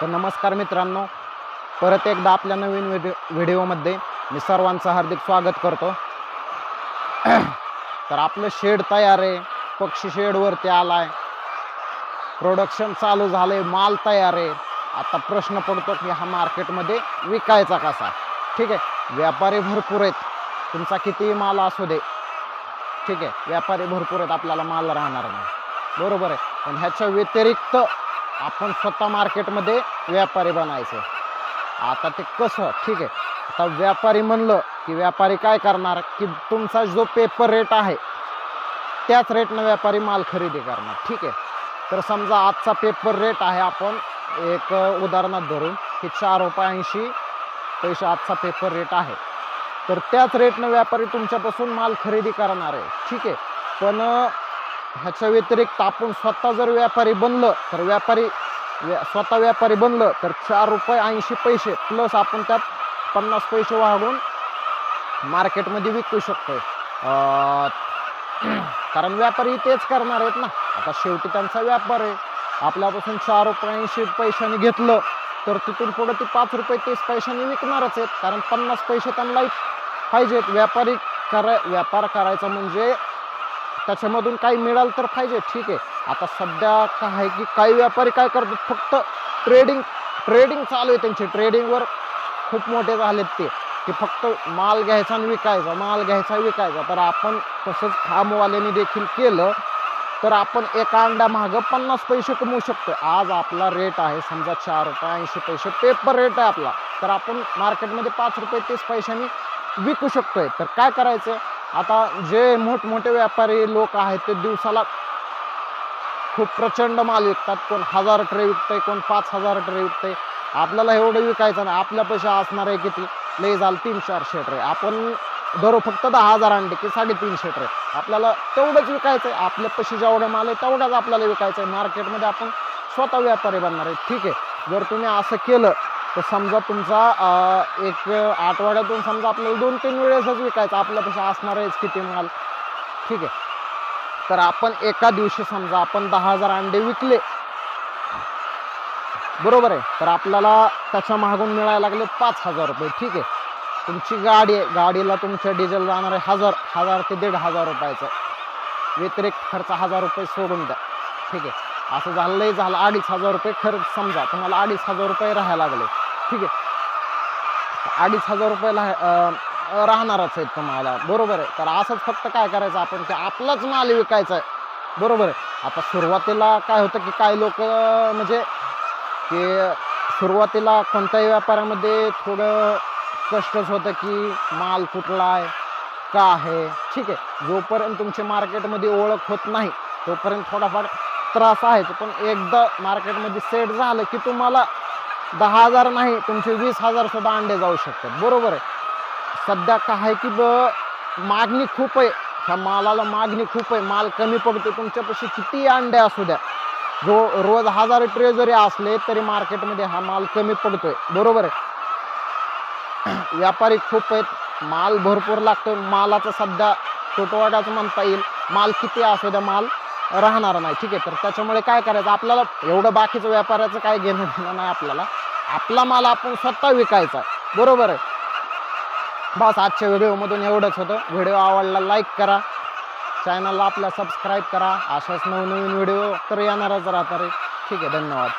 तर नमस्कार मित्रांनो परत एकदा आपल्या नवीन व्हिडिओ व्हिडिओमध्ये मी सर्वांचं हार्दिक स्वागत करतो. तर आपलं शेड तयार आहे पक्षी शेडवरती आला आहे प्रोडक्शन चालू झालं आहे माल तयार आहे. आता प्रश्न पडतो की हा मार्केटमध्ये विकायचा कसा? ठीक आहे व्यापारी भरपूर आहेत. तुमचा कितीही माल असू दे. ठीक आहे व्यापारी भरपूर आहेत आपल्याला माल राहणार नाही. बरोबर आहे. पण ह्याच्या व्यतिरिक्त आपण स्वतः मार्केटमध्ये व्यापारी बनायचं. आता ते कसं? ठीक आहे. आता व्यापारी म्हणलं की व्यापारी काय करणार? की तुमचा जो पेपर रेट आहे त्याच रेटनं व्यापारी माल खरेदी करणार. ठीक आहे. तर समजा आजचा पेपर रेट आहे आपण एक उदाहरणात धरून की चार रुपये ऐंशी पैसे आजचा पेपर रेट आहे. तर त्याच रेटनं व्यापारी तुमच्यापासून माल खरेदी करणार आहे. ठीक आहे. पण ह्याच्या व्यतिरिक्त आपण स्वतः जर व्यापारी बनलं तर व्यापारी स्वतः व्यापारी बनलं तर चार रुपये ऐंशी पैसे प्लस आपण त्यात पन्नास पैसे वाढवून मार्केटमध्ये विकू शकतोय. कारण व्यापारी तेच करणार आहेत ना. आता शेवटी त्यांचा व्यापार आहे. आपल्यापासून चार रुपये ऐंशी पैशाने घेतलं तर तिथून पुढे ते पाच रुपये तीस पैशाने विकणारच आहेत. कारण पन्नास पैसे त्यांना पाहिजेत. व्यापारी करा व्यापार करायचा म्हणजे त्याच्यामधून काही मिळालं तर पाहिजे. ठीक आहे. आता सध्या काय आहे की काही व्यापारी काय करतात? फक्त ट्रेडिंग ट्रेडिंग चालू आहे त्यांची. ट्रेडिंगवर खूप मोठे झालेत ते. की फक्त माल घ्यायचा आणि विकायचा माल घ्यायचा विकायचा. तर आपण तसंच फार्मवाल्याने देखील केलं तर आपण एका अंड्या मागं पन्नास पैसे कमवू शकतो आज आपला रेट आहे समजा चार रुपये ऐंशी पैसे. पेपर रेट आहे आपला. तर आपण मार्केटमध्ये पाच रुपये तीस पैशांनी विकू शकतोय. तर काय करायचं? आता जे मोठमोठे व्यापारी लोक आहेत ते दिवसाला खूप प्रचंड माल विकतात. कोण हजार ट्रे विकतंय कोण पाच हजार ट्रे विकतंय. आपल्याला एवढं विकायचं नाही. आपल्या पैसे असणार आहे किती? लई झालं तीन चारशे ट्रे. आपण धरू फक्त दहा हजार अंडे की साडेतीनशे ट्रे. आपल्याला तेवढंच विकायचं आहे आपल्या पैसे जेवढं माल आहे तेवढ्याच आपल्याला विकायचं आहे मार्केटमध्ये आपण स्वतः व्यापारी बनणार आहे. ठीक आहे. जर तुम्ही असं केलं तर समजा तुमचा एक आठवड्यातून समजा आपल्याला दोन तीन वेळेसच विकायचं आपल्यापेक्षा असणार आहेच किती माल. ठीक आहे. तर आपण एका दिवशी समजा आपण दहा हजार अंडे विकले. बरोबर आहे. तर आपल्याला त्याच्या मागून मिळायला लागले पाच हजार रुपये. ठीक आहे. तुमची गाडी आहे गाडीला तुमचं डिझेल जाणार आहे हजार हजार ते दीड हजार रुपयाचं. व्यतिरिक्त खर्च हजार रुपये सोडून द्या. ठीक आहे. असं झालंही झालं. अडीच हजार रुपये खर्च समजा तुम्हाला अडीच हजार रुपये राहायला लागले. ठीक आहे. अडीच हजार रुपयाला राहणारच आहेत तुम्हाला. बरोबर आहे. तर असंच फक्त काय करायचं? आपण की आपलाच माल विकायचा आहे. बरोबर आहे. आता सुरुवातीला काय होतं की काही लोक म्हणजे की सुरुवातीला कोणत्याही व्यापारामध्ये थोडं कष्टच होतं की माल कुठला आहे? का आहे? ठीक आहे. जोपर्यंत तुमची मार्केटमध्ये ओळख होत नाही तोपर्यंत थोडाफार त्रास आहेच. पण एकदा मार्केटमध्ये सेट झालं की तुम्हाला दहा हजार नाही तुमचे वीस हजार सुद्धा अंडे जाऊ शकतात. बरोबर आहे. सध्या काय आहे की ब मागणी खूप आहे. ह्या मालाला मागणी खूप आहे. माल कमी पडतो तुमच्यापाशी किती अंडे असू द्या. जो रोज हजार ट्रे जरी असले तरी मार्केटमध्ये हा माल कमी पडतोय. बरोबर आहे. व्यापारी खूप आहेत. माल भरपूर लागतो मालाचं सध्या तुटवड्याच म्हणता येईल. माल किती असू द्या माल राहणार नाही. ठीक आहे. तर त्याच्यामुळे काय करायचं? आपल्याला एवढं बाकीचं व्यापाऱ्याचं काय घेणं देणं नाही आपल्याला. आपला माल आपण स्वतः विकायचा. आहे. बरोबर आहे. बस आजच्या व्हिडिओमधून एवढंच होतं. व्हिडिओ आवडला लाईक करा. चॅनलला आपल्या सबस्क्राईब करा. अशाच नवनवीन व्हिडिओ तर येणारच राहणार आहे ठीक आहे धन्यवाद.